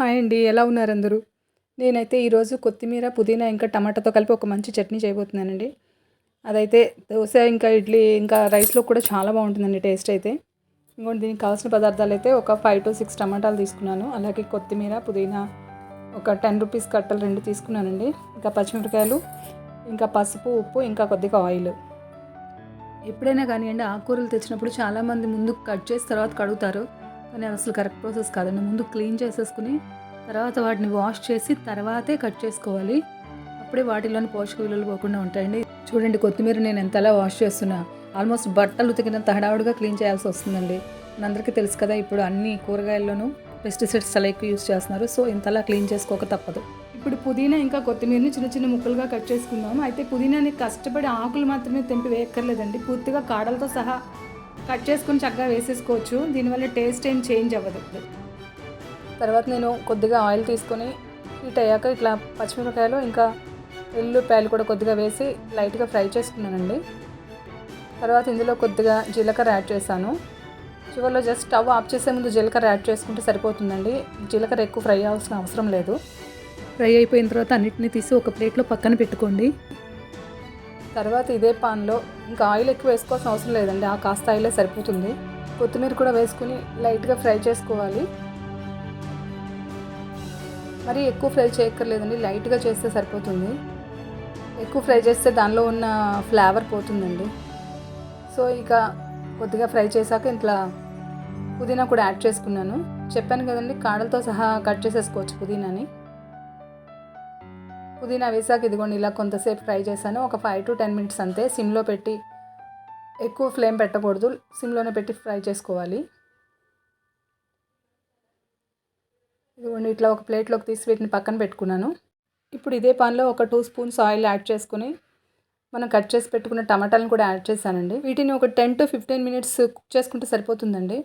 Hi అండి ఎలా ఉన్నారు అందరూ? నేనైతే ఈరోజు కొత్తిమీర పుదీనా ఇంకా టమాటాతో కలిపి ఒక మంచి చట్నీ చేయబోతున్నానండి. అదైతే దోశ ఇంకా ఇడ్లీ ఇంకా రైస్లో కూడా చాలా బాగుంటుందండి టేస్ట్ అయితే. ఇంకోటి దీనికి కావాల్సిన పదార్థాలు అయితే ఒక ఫైవ్ టు సిక్స్ టమాటాలు తీసుకున్నాను. అలాగే కొత్తిమీర పుదీనా ఒక టెన్ రూపీస్ కట్టలు రెండు తీసుకున్నానండి. ఇంకా పచ్చిమిరపకాయలు ఇంకా పసుపు ఉప్పు ఇంకా కొద్దిగా ఆయిల్. ఎప్పుడైనా కానివ్వండి ఆకుకూరలు తెచ్చినప్పుడు చాలామంది ముందు కట్ చేసి తర్వాత కడుగుతారు. కానీ అది అసలు కరెక్ట్ ప్రాసెస్ కాదండి ముందు క్లీన్ చేసేసుకుని తర్వాత వాటిని వాష్ చేసి తర్వాతే కట్ చేసుకోవాలి. అప్పుడే వాటిలోని పోషక విలువలు పోకుండా ఉంటాయండి. చూడండి కొత్తిమీర నేను ఎంతలా వాష్ చేస్తున్నా. ఆల్మోస్ట్ బట్టలు ఉతికినంత హడావుడిగా క్లీన్ చేయాల్సి వస్తుందండి. అందరికీ తెలుసు కదా ఇప్పుడు అన్ని కూరగాయల్లోనూ పెస్టిసైడ్స్ చాలా ఎక్కువ యూస్ చేస్తున్నారు. సో ఇంతలా క్లీన్ చేసుకోక తప్పదు. ఇప్పుడు పుదీనా ఇంకా కొత్తిమీరని చిన్న చిన్న ముక్కలుగా కట్ చేసుకుందాం అయితే పుదీనాని కష్టపడి ఆకులు మాత్రమే తెంపి వేయక్కర్లేదండి. పూర్తిగా కాడలతో సహా కట్ చేసుకుని చక్కగా వేసేసుకోవచ్చు. దీనివల్ల టేస్ట్ ఏం చేంజ్ అవ్వదు. తర్వాత నేను కొద్దిగా ఆయిల్ తీసుకొని హీట్ అయ్యాక ఇట్లా పచ్చిమిరపకాయలు ఇంకా వెల్లుల్లిపాయలు కూడా కొద్దిగా వేసి లైట్గా ఫ్రై చేసుకున్నానండి. తర్వాత ఇందులో కొద్దిగా జీలకర్ర యాడ్ చేశాను. చివరిలో జస్ట్ స్టవ్ ఆఫ్ చేసే ముందు జీలకర్ర యాడ్ చేసుకుంటే సరిపోతుందండి. జీలకర్ర ఎక్కువ ఫ్రై అవ్వాల్సిన అవసరం లేదు. ఫ్రై అయిపోయిన తర్వాత అన్నిటిని తీసి ఒక ప్లేట్లో పక్కన పెట్టుకోండి. తర్వాత ఇదే పాన్లో ఇంకా ఆయిల్ ఎక్కువ వేసుకోవాల్సిన అవసరం లేదండి. ఆ కాస్త ఆయిలే సరిపోతుంది. కొత్తిమీర కూడా వేసుకుని లైట్గా ఫ్రై చేసుకోవాలి. మరి ఎక్కువ ఫ్రై చేయక్కర్లేదండి. లైట్గా చేస్తే సరిపోతుంది. ఎక్కువ ఫ్రై చేస్తే దానిలో ఉన్న ఫ్లేవర్ పోతుందండి. సో ఇక కొద్దిగా ఫ్రై చేశాక ఇంట్లో పుదీనా కూడా యాడ్ చేసుకున్నాను. చెప్పాను కదండి కాడలతో సహా కట్ చేసేసుకోవచ్చు పుదీనాని. పుదీనా వేసాక ఇదిగోండి ఇలా కొంతసేపు ఫ్రై చేశాను. ఒక ఫైవ్ టు టెన్ మినిట్స్ అంతే. సిమ్లో పెట్టి ఎక్కువ ఫ్లేమ్ పెట్టకూడదు. సిమ్లోనే పెట్టి ఫ్రై చేసుకోవాలి. ఇదిగోండి ఇట్లా ఒక ప్లేట్లోకి తీసి వీటిని పక్కన పెట్టుకున్నాను. ఇప్పుడు ఇదే పాన్లో ఒక టూ స్పూన్స్ ఆయిల్ యాడ్ చేసుకుని మనం కట్ చేసి పెట్టుకున్న టమాటాలను కూడా యాడ్ చేశానండి. వీటిని ఒక ten to fifteen minutes cook చేసుకుంటే సరిపోతుందండి.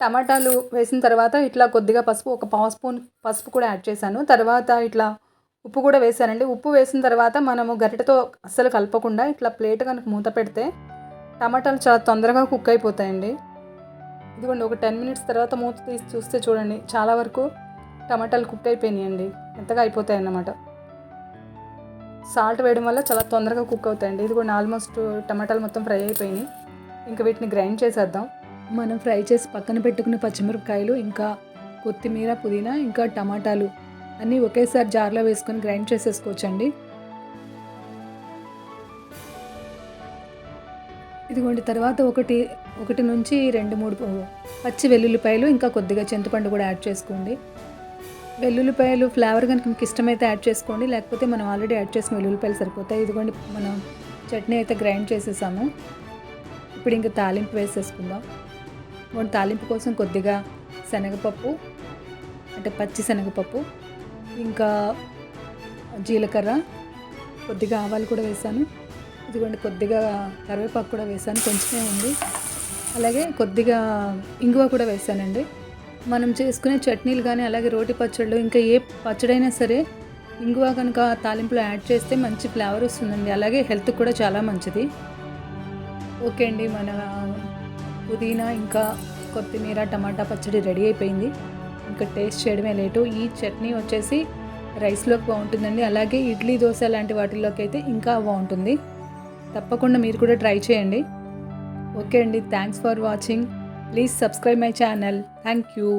టమాటాలు వేసిన తర్వాత ఇట్లా కొద్దిగా పసుపు ఒక పావు స్పూన్ పసుపు కూడా యాడ్ చేశాను. తర్వాత ఇట్లా ఉప్పు కూడా వేసానండి ఉప్పు వేసిన తర్వాత మనము గరిటతో అస్సలు కలపకుండా ఇట్లా ప్లేట్ కనుక మూత పెడితే టమాటాలు చాలా తొందరగా కుక్ అయిపోతాయండి. ఇదిగోండి ఒక టెన్ మినిట్స్ తర్వాత మూత తీసి చూస్తే చూడండి చాలా వరకు టమాటాలు కుక్ అయిపోయినాయండి. ఎంతగా అయిపోతాయి అన్నమాట సాల్ట్ వేయడం వల్ల చాలా తొందరగా కుక్ అవుతాయండి. ఇది కూడా ఆల్మోస్ట్ టమాటాలు మొత్తం ఫ్రై అయిపోయినాయి. ఇంకా వీటిని గ్రైండ్ చేసేద్దాం. మనం ఫ్రై చేసి పక్కన పెట్టుకున్న పచ్చిమిరపకాయలు ఇంకా కొత్తిమీర పుదీనా ఇంకా టమాటాలు అన్నీ ఒకేసారి జార్లో వేసుకొని గ్రైండ్ చేసేసుకోవచ్చండి. ఇదిగోండి తర్వాత ఒకటి ఒకటి నుంచి రెండు మూడు పచ్చి వెల్లుల్లిపాయలు ఇంకా కొద్దిగా చింతపండు కూడా యాడ్ చేసుకోండి. వెల్లుల్లిపాయలు ఫ్లేవర్ కనుక మీకు ఇష్టమైతే యాడ్ చేసుకోండి లేకపోతే మనం ఆల్రెడీ యాడ్ చేసిన వెల్లుల్లిపాయలు సరిపోతాయి. ఇదిగోండి మనం చట్నీ అయితే గ్రైండ్ చేసేసాము. ఇప్పుడు ఇంకా తాలింపు వేసేసుకుందాం. ఇదిగోండి తాలింపు కోసం కొద్దిగా శనగపప్పు అంటే పచ్చి శనగపప్పు ఇంకా జీలకర్ర కొద్దిగా ఆవాలు కూడా వేసాను. ఇదిగోండి కొద్దిగా కరివేపాకు కూడా వేసాను కొంచెమే ఉంది. అలాగే కొద్దిగా ఇంగువ కూడా వేసానండి. మనం చేసుకునే చట్నీలు కానీ అలాగే రోటి పచ్చళ్ళు ఇంకా ఏ పచ్చడైనా సరే ఇంగువ కనుక తాలింపులో యాడ్ చేస్తే మంచి ఫ్లేవర్ వస్తుందండి. అలాగే హెల్త్ కూడా చాలా మంచిది. ఓకే అండి మన పుదీనా ఇంకా కొత్తిమీర టమాటా పచ్చడి రెడీ అయిపోయింది. ఇంకా టేస్ట్ చేయడమే లేటు. ఈ చట్నీ వచ్చేసి రైస్లోకి బాగుంటుందండి. అలాగే ఇడ్లీ దోశ లాంటి వాటిల్లోకి అయితే ఇంకా బాగుంటుంది. తప్పకుండా మీరు కూడా ట్రై చేయండి. ఓకే అండి. Thanks for watching. Please subscribe my channel. Thank you.